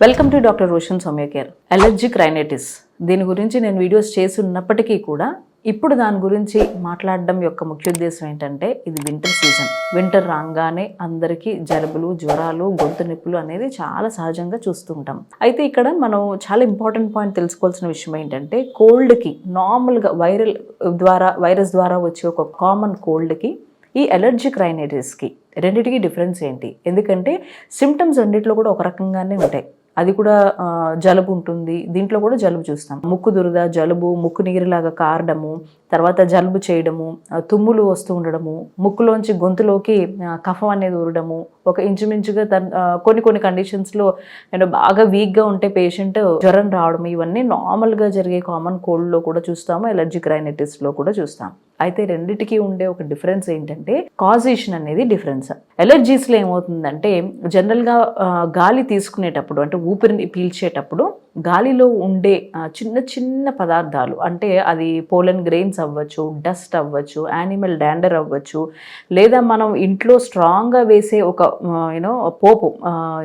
Welcome to doctor Roshan Soumya care allergic rhinitis దీని గురించి నేను వీడియోస్ చేసి ఉన్నప్పటికీ కూడా ఇప్పుడు దాని గురించి మాట్లాడడం యొక్క ముఖ్య ఉద్దేశం ఏంటంటే ఇది వింటర్ సీజన్ వింటర్ రాగానే అందరికీ జలుబులు జ్వరాలు గొంతు నొప్పులు అనేది చాలా సహజంగా చూస్తుంటాం అయితే ఇక్కడ మనం చాలా ఇంపార్టెంట్ పాయింట్ తెలుసుకోవాల్సిన విషయం ఏంటంటే కోల్డ్కి నార్మల్గా వైరల్ ద్వారా వైరస్ ద్వారా వచ్చే ఒక కామన్ కోల్డ్కి ఈ అలర్జిక్ రైనైటిస్కి రెండింటికి డిఫరెన్స్ ఏంటి? ఎందుకంటే సిమ్టమ్స్ రెండిట్లో కూడా ఒక రకంగానే ఉంటాయి. అది కూడా జలుబు ఉంటుంది. దీంట్లో కూడా జలుబు చూస్తాం. ముక్కు దురద జలుబు ముక్కు నీరులాగా కారడము తర్వాత జలుబు చేయడము తుమ్ములు వస్తూ ఉండడము ముక్కులోంచి గొంతులోకి కఫం అనేది ఊరడము ఒక ఇంచుమించుగా తన్- కొన్ని కొన్ని కండిషన్స్లో నేను బాగా వీక్గా ఉంటే పేషెంట్ జ్వరం రావడం ఇవన్నీ నార్మల్గా జరిగే కామన్ కోల్డ్లో కూడా చూస్తాము ఎలర్జిక్ రైనైటిస్లో కూడా చూస్తాం అయితే రెండిటికి ఉండే ఒక డిఫరెన్స్ ఏంటంటే కాజేషన్ అనేది డిఫరెన్స్ ఎలర్జీస్లో ఏమవుతుందంటే జనరల్గా గాలి తీసుకునేటప్పుడు అంటే ఊపిరిని పీల్చేటప్పుడు గాలిలో ఉండే చిన్న చిన్న పదార్థాలు అంటే అది పోలన్ గ్రెయిన్స్ అవ్వచ్చు డస్ట్ అవ్వచ్చు యానిమల్ డాండర్ అవ్వచ్చు లేదా మనం ఇంట్లో స్ట్రాంగ్గా వేసే ఒక యూనో పోపు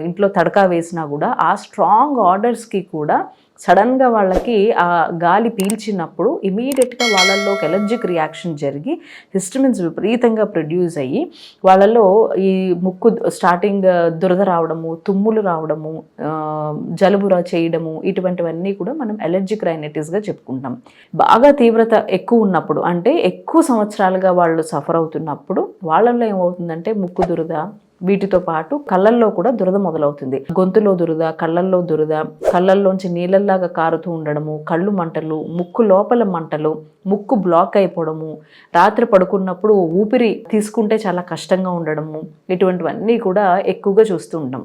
ఇంట్లో తడకా వేసినా కూడా ఆ స్ట్రాంగ్ ఆర్డర్స్కి కూడా సడన్గా వాళ్ళకి ఆ గాలి పీల్చినప్పుడు ఇమీడియట్గా వాళ్ళల్లో ఒక ఎలర్జిక్ రియాక్షన్ జరిగి హిస్టమిన్స్ విపరీతంగా ప్రొడ్యూస్ అయ్యి వాళ్ళలో ఈ ముక్కు స్టార్టింగ్ దురద రావడము తుమ్ములు రావడము జలుబురా చేయడము ఇటువంటివన్నీ కూడా మనం ఎలర్జిక్ రైనటిస్గా చెప్పుకుంటాం. బాగా తీవ్రత ఎక్కువ ఉన్నప్పుడు అంటే ఎక్కువ సంవత్సరాలుగా వాళ్ళు సఫర్ అవుతున్నప్పుడు వాళ్ళల్లో ఏమవుతుందంటే ముక్కు దురద వీటితో పాటు కళ్ళల్లో కూడా దురద మొదలవుతుంది. గొంతులో దురద కళ్ళల్లో దురద కళ్ళల్లోంచి నీళ్ళల్లాగా కారుతూ ఉండడము కళ్ళు మంటలు ముక్కు లోపల మంటలు ముక్కు బ్లాక్ అయిపోవడము రాత్రి పడుకున్నప్పుడు ఊపిరి తీసుకుంటే చాలా కష్టంగా ఉండడము ఇటువంటివన్నీ కూడా ఎక్కువగా చూస్తూ ఉంటాం.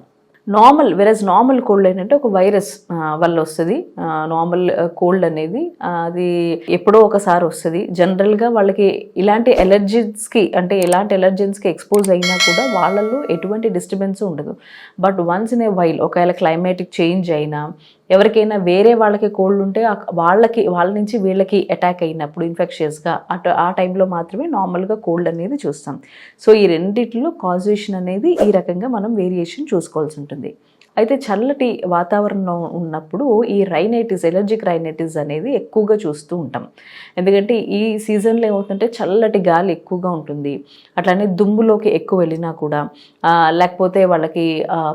నార్మల్ వెరస్ నార్మల్ కోల్డ్ ఏంటంటే ఒక వైరస్ వల్ల వస్తుంది. నార్మల్ కోల్డ్ అనేది అది ఎప్పుడో ఒకసారి వస్తుంది. జనరల్గా వాళ్ళకి ఇలాంటి ఎలర్జీస్కి అంటే ఎలాంటి ఎలర్జెన్స్కి ఎక్స్పోజ్ అయినా కూడా వాళ్ళల్లో ఎటువంటి డిస్టర్బెన్స్ ఉండదు. But once in a while ఒకవేళ క్లైమేటిక్ చేంజ్ అయినా ఎవరికైనా వేరే వాళ్ళకి కోల్డ్ ఉంటే వాళ్ళకి వాళ్ళ నుంచి వీళ్ళకి అటాక్ అయినప్పుడు ఇన్ఫెక్షియస్గా అటు ఆ టైంలో మాత్రమే నార్మల్గా కోల్డ్ అనేది చూస్తాం. సో ఈ రెండిట్లో కాజేషన్ అనేది ఈ రకంగా మనం వేరియేషన్ చూసుకోవాల్సి ఉంటుంది. అయితే చల్లటి వాతావరణం ఉన్నప్పుడు ఈ రైనైటిస్ ఎలర్జిక్ రైనైటిస్ అనేది ఎక్కువగా చూస్తూ ఉంటాం. ఎందుకంటే ఈ సీజన్లో ఏమవుతుంటే చల్లటి గాలి ఎక్కువగా ఉంటుంది. అట్లానే దుమ్ములోకి ఎక్కువ వెళ్ళినా కూడా లేకపోతే వాళ్ళకి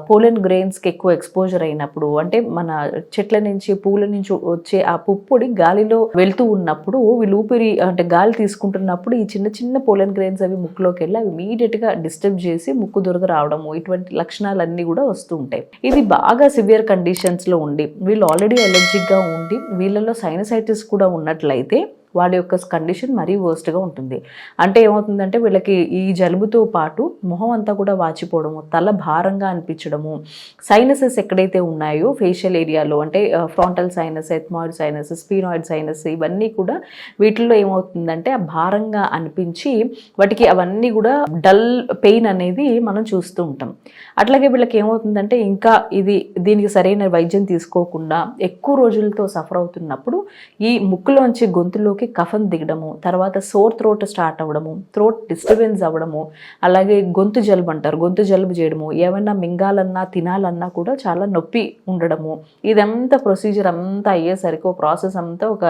పోలెన్ గ్రెయిన్స్కి ఎక్కువ ఎక్స్పోజర్ అయినప్పుడు అంటే మన చెట్ల నుంచి పూల నుంచి వచ్చే ఆ పుప్పొడి గాలిలో వెళ్తూ ఉన్నప్పుడు వీళ్ళు ఊపిరి అంటే గాలి తీసుకుంటున్నప్పుడు ఈ చిన్న చిన్న పోలెన్ గ్రెయిన్స్ అవి ముక్కులోకి వెళ్ళి అవి ఇమీడియట్గా డిస్టర్బ్ చేసి ముక్కు దురద రావడము ఇటువంటి లక్షణాలన్నీ కూడా వస్తూ ఉంటాయి. ఇది బాగా సివియర్ కండిషన్స్లో ఉండి వీళ్ళు ఆల్రెడీ ఎలర్జిక్గా ఉండి వీళ్ళలో సైనసైటిస్ కూడా ఉన్నట్లయితే వాళ్ళ యొక్క కండిషన్ మరీ వర్స్ట్గా ఉంటుంది. అంటే ఏమవుతుందంటే వీళ్ళకి ఈ జలుబుతో పాటు మొహం అంతా కూడా వాచిపోవడము తల భారంగా అనిపించడము సైనసెస్ ఎక్కడైతే ఉన్నాయో ఫేషియల్ ఏరియాలో అంటే frontal sinus ethmoid sinus sphenoid sinus ఇవన్నీ కూడా వీటిల్లో ఏమవుతుందంటే ఆ భారంగా అనిపించి వాటికి అవన్నీ కూడా డల్ పెయిన్ అనేది మనం చూస్తూ ఉంటాం. అట్లాగే వీళ్ళకి ఏమవుతుందంటే ఇంకా ఇది దీనికి సరైన వైద్యం తీసుకోకుండా ఎక్కువ రోజులతో సఫర్ అవుతున్నప్పుడు ఈ ముక్కులోంచి గొంతులోకి కఫం దిగడము తర్వాత సోర్ థ్రోట్ స్టార్ట్ అవ్వడము థ్రోట్ డిస్టర్బెన్స్ అవ్వడము అలాగే గొంతు జలుబు అంటారు. గొంతు జలుబు చేయడము ఏమైనా మింగాలన్నా తినాలన్నా కూడా చాలా నొప్పి ఉండడము. ఇదంతా ప్రొసీజర్ అంతా అయ్యేసరికి ఒక ప్రాసెస్ అంతా ఒక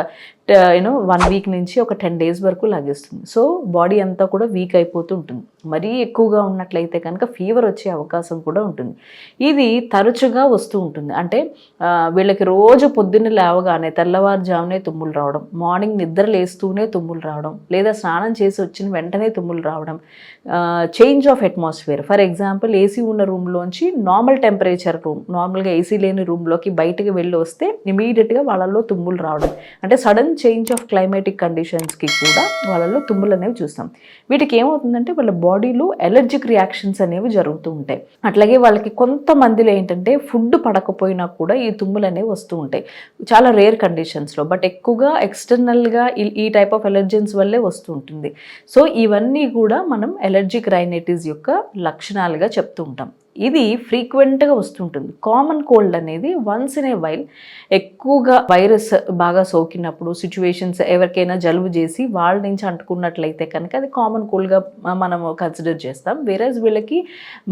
యూనో వన్ వీక్ నుంచి ఒక టెన్ డేస్ వరకు లాగేస్తుంది. సో బాడీ అంతా కూడా వీక్ అయిపోతూ ఉంటుంది. మరీ ఎక్కువగా ఉన్నట్లయితే కనుక ఫీవర్ వచ్చే అవకాశం కూడా ఉంటుంది. ఇది తరచుగా వస్తూ ఉంటుంది. అంటే వీళ్ళకి రోజు పొద్దున్న లేవగానే తెల్లవారుజామునే తుమ్ములు రావడం మార్నింగ్ నిద్ర లేస్తూనే తుమ్ములు రావడం లేదా స్నానం చేసి వచ్చిన వెంటనే తుమ్ములు రావడం change of atmosphere for example AC ఉన్న రూమ్లోంచి నార్మల్ టెంపరేచర్ రూమ్ నార్మల్గా ఏసీ లేని రూమ్లోకి బయటకు వెళ్ళి వస్తే ఇమీడియట్గా వాళ్ళల్లో తుమ్ములు రావడం. అంటే సడన్ చేంజ్ ఆఫ్ క్లైమేటిక్ కండిషన్స్కి కూడా వాళ్ళల్లో తుమ్ములు అనేవి చూస్తాం. వీటికి ఏమవుతుందంటే వాళ్ళ బాడీలో ఎలర్జిక్ రియాక్షన్స్ అనేవి జరుగుతూ ఉంటాయి. అట్లాగే వాళ్ళకి కొంతమందిలో ఏంటంటే ఫుడ్ పడకపోయినా కూడా ఈ తుమ్ములు అనేవి వస్తూ ఉంటాయి. చాలా రేర్ కండిషన్స్లో బట్ ఎక్కువగా ఎక్స్టర్నల్గా ఈ టైప్ ఆఫ్ ఎలర్జెన్స్ వల్లే వస్తూ ఉంటుంది. సో ఇవన్నీ కూడా మనం ఎలర్జిక్ రైనైటిస్ యొక్క లక్షణాలుగా చెప్తూ ఉంటాం. ఇది ఫ్రీక్వెంట్గా వస్తుంటుంది. కామన్ కోల్డ్ అనేది వన్స్ ఇన్ ఏ వైల్ ఎక్కువగా వైరస్ బాగా సోకినప్పుడు సిచ్యువేషన్స్ ఎవరికైనా జలుబు చేసి వాళ్ళ నుంచి అంటుకున్నట్లయితే కనుక అది కామన్ కోల్డ్గా మనం కన్సిడర్ చేస్తాం. వేరేజ్ వీళ్ళకి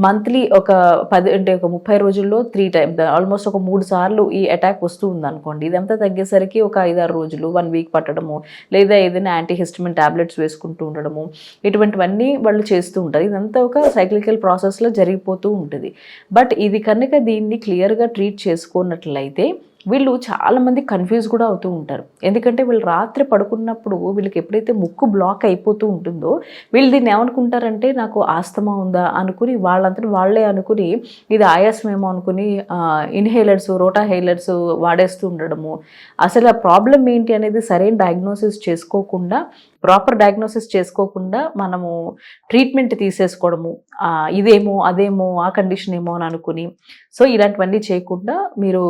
మంత్లీ ఒక పది అంటే ఒక ముప్పై రోజుల్లో త్రీ టైమ్ ఆల్మోస్ట్ ఒక మూడు సార్లు ఈ అటాక్ వస్తూ ఉంది అనుకోండి ఇదంతా తగ్గేసరికి ఒక ఐదారు రోజులు వన్ వీక్ పట్టడము లేదా ఏదైనా యాంటీహిస్టమిన్ ట్యాబ్లెట్స్ వేసుకుంటూ ఉండడము ఇటువంటివన్నీ వాళ్ళు చేస్తూ ఉంటారు. ఇదంతా ఒక సైక్లికల్ ప్రాసెస్లో జరిగిపోతూ ఉంటుంది. బట్ ఇది కనుక దీన్ని క్లియర్గా ట్రీట్ చేసుకున్నట్లయితే వీళ్ళు చాలామంది కన్ఫ్యూజ్ కూడా అవుతూ ఉంటారు. ఎందుకంటే వీళ్ళు రాత్రి పడుకున్నప్పుడు వీళ్ళకి ఎప్పుడైతే ముక్కు బ్లాక్ అయిపోతూ ఉంటుందో వీళ్ళు దీన్ని ఏమనుకుంటారంటే నాకు ఆస్తమా ఉందా అనుకుని వాళ్ళంతా వాళ్ళే అనుకుని ఇది ఆయాసమేమో అనుకుని ఇన్హేలర్స్ రోటా హెయిలర్స్ వాడేస్తూ ఉండడము. అసలు ఆ ప్రాబ్లం ఏంటి అనేది సరైన డయాగ్నోసిస్ చేసుకోకుండా ప్రాపర్ డయాగ్నోసిస్ చేసుకోకుండా మనము ట్రీట్మెంట్ తీసేసుకోవడము. ఇదేమో అదేమో ఆ కండిషన్ ఏమో అని అనుకుని. సో ఇలాంటివన్నీ చేయకుండా మీరు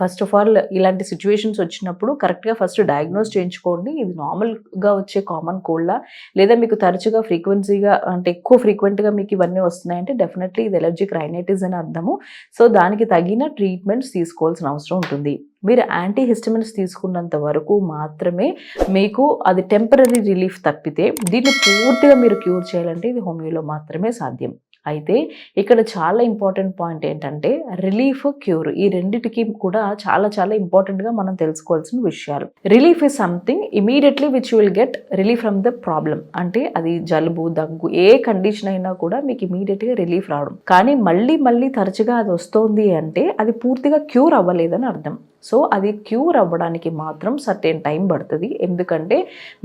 ఫస్ట్ ఆఫ్ ఆల్ ఇలాంటి సిచ్యువేషన్స్ వచ్చినప్పుడు కరెక్ట్గా ఫస్ట్ డయాగ్నోస్ చేయించుకోండి. ఇది నార్మల్గా వచ్చే కామన్ కోల్డా లేదా మీకు తరచుగా ఫ్రీక్వెన్సీగా అంటే ఎక్కువ ఫ్రీక్వెంట్గా మీకు ఇవన్నీ వస్తున్నాయంటే డెఫినెట్లీ ఇది ఎలర్జిక్ రైనైటిస్ అని అర్థము. సో దానికి తగిన ట్రీట్మెంట్స్ తీసుకోవాల్సిన అవసరం ఉంటుంది. మీరు యాంటీ హిస్టమిన్స్ తీసుకున్నంత వరకు మాత్రమే మీకు అది టెంపరీ రిలీఫ్ తప్పితే దీన్ని పూర్తిగా మీరు క్యూర్ చేయాలంటే ఇది హోమియోలో మాత్రమే సాధ్యం. అయితే ఇక్కడ చాలా ఇంపార్టెంట్ పాయింట్ ఏంటంటే రిలీఫ్ క్యూర్ ఈ రెండిటికి కూడా చాలా చాలా ఇంపార్టెంట్గా మనం తెలుసుకోవాల్సిన విషయాలు. Relief is something immediately which will get relief from the problem అంటే అది జలుబు దగ్గు ఏ కండిషన్ అయినా కూడా మీకు ఇమీడియట్గా రిలీఫ్ రావడం. కానీ మళ్ళీ మళ్ళీ తరచుగా అది వస్తోంది అంటే అది పూర్తిగా క్యూర్ అవ్వలేదని అర్థం. సో అది క్యూర్ అవ్వడానికి మాత్రం సర్టెన్ టైం పడుతుంది. ఎందుకంటే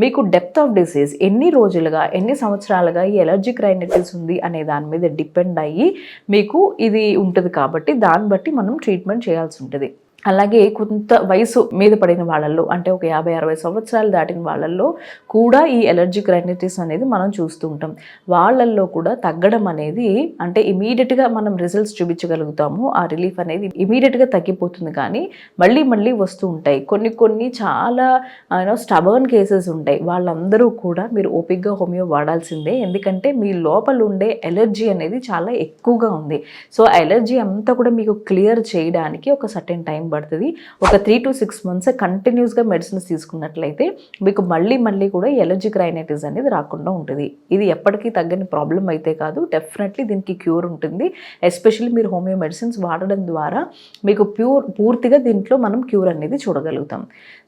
మీకు డెప్త్ ఆఫ్ డిసీజ్ ఎన్ని రోజులుగా ఎన్ని సంవత్సరాలుగా ఈ ఎలర్జిక్ రైనైటిస్ ఉంది అనే దాని మీద డిపెండ్ అయ్యి మీకు ఇది ఉంటుంది కాబట్టి దాన్ని బట్టి మనం ట్రీట్మెంట్ చేయాల్సి ఉంటుంది. అలాగే కొంత వయసు మీద పడిన వాళ్ళల్లో అంటే ఒక యాభై అరవై సంవత్సరాలు దాటిన వాళ్ళల్లో కూడా ఈ ఎలర్జిక్ రైనైటిస్ అనేది మనం చూస్తూ ఉంటాం. వాళ్ళల్లో కూడా తగ్గడం అనేది అంటే ఇమీడియట్గా మనం రిజల్ట్స్ చూపించగలుగుతాము. ఆ రిలీఫ్ అనేది ఇమీడియట్గా తగ్గిపోతుంది కానీ మళ్ళీ మళ్ళీ వస్తూ ఉంటాయి. కొన్ని కొన్ని చాలా యూనో స్టబర్న్ కేసెస్ ఉంటాయి. వాళ్ళందరూ కూడా మీరు ఓపిక్గా హోమియో వాడాల్సిందే. ఎందుకంటే మీ లోపల ఉండే ఎలర్జీ అనేది చాలా ఎక్కువగా ఉంది. సో ఆ ఎలర్జీ అంతా కూడా మీకు క్లియర్ చేయడానికి ఒక సర్టెన్ టైం పడుతుంది. ఒక త్రీ టు సిక్స్ మంత్స్ కంటిన్యూస్గా మెడిసిన్స్ తీసుకున్నట్లయితే మీకు మళ్ళీ మళ్ళీ కూడా ఎలర్జిక్ రైనైటిస్ అనేది రాకుండా ఉంటుంది. ఇది ఎప్పటికీ తగ్గని ప్రాబ్లం అయితే కాదు. డెఫినెట్లీ దీనికి క్యూర్ ఉంటుంది. ఎస్పెషల్లీ మీరు హోమియో మెడిసిన్స్ వాడడం ద్వారా మీకు ప్యూర్ పూర్తిగా దీంట్లో మనం క్యూర్ అనేది చూడగలుగుతాం.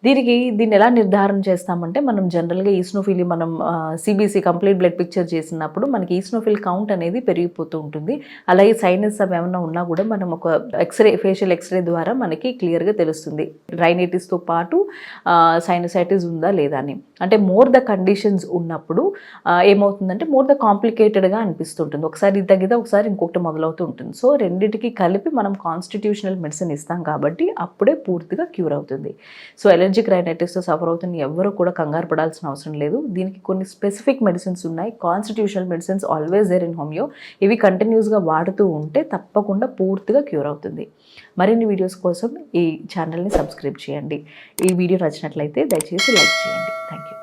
దీనికి దీన్ని ఎలా నిర్ధారణ చేస్తామంటే మనం జనరల్గా ఈస్నోఫిల్ మనం సిబిసి కంప్లీట్ బ్లడ్ పిక్చర్ చేసినప్పుడు మనకి ఈస్నోఫిల్ కౌంట్ అనేది పెరిగిపోతూ ఉంటుంది. అలాగే సైనస్ అవి ఏమైనా ఉన్నా కూడా మనం ఒక ఎక్స్రే ఫేషియల్ ఎక్స్రే ద్వారా మనకి క్లియర్గా తెలుస్తుంది. రైనైటిస్తో పాటు సైనసైటిస్ ఉందా లేదా అని. అంటే మోర్ ద కండిషన్స్ ఉన్నప్పుడు ఏమవుతుందంటే మోర్ ద కాంప్లికేటెడ్గా అనిపిస్తుంటుంది. ఒకసారి ఇది తగ్గితే ఒకసారి ఇంకొకటి మొదలవుతూ ఉంటుంది. సో రెండింటికి కలిపి మనం కాన్స్టిట్యూషనల్ మెడిసిన్ ఇస్తాం కాబట్టి అప్పుడే పూర్తిగా క్యూర్ అవుతుంది. సో ఎలర్జిక్ రైనైటిస్తో సఫర్ అవుతున్న ఎవరు కూడా కంగారు పడాల్సిన అవసరం లేదు. దీనికి కొన్ని స్పెసిఫిక్ మెడిసిన్స్ ఉన్నాయి. Constitutional medicines always there in homeo ఇవి కంటిన్యూస్గా వాడుతూ ఉంటే తప్పకుండా పూర్తిగా క్యూర్ అవుతుంది. మరిన్ని వీడియోస్ కోసం ఈ ఛానల్ని సబ్స్క్రైబ్ చేయండి. ఈ వీడియో నచ్చినట్లయితే దయచేసి లైక్ చేయండి. Thank you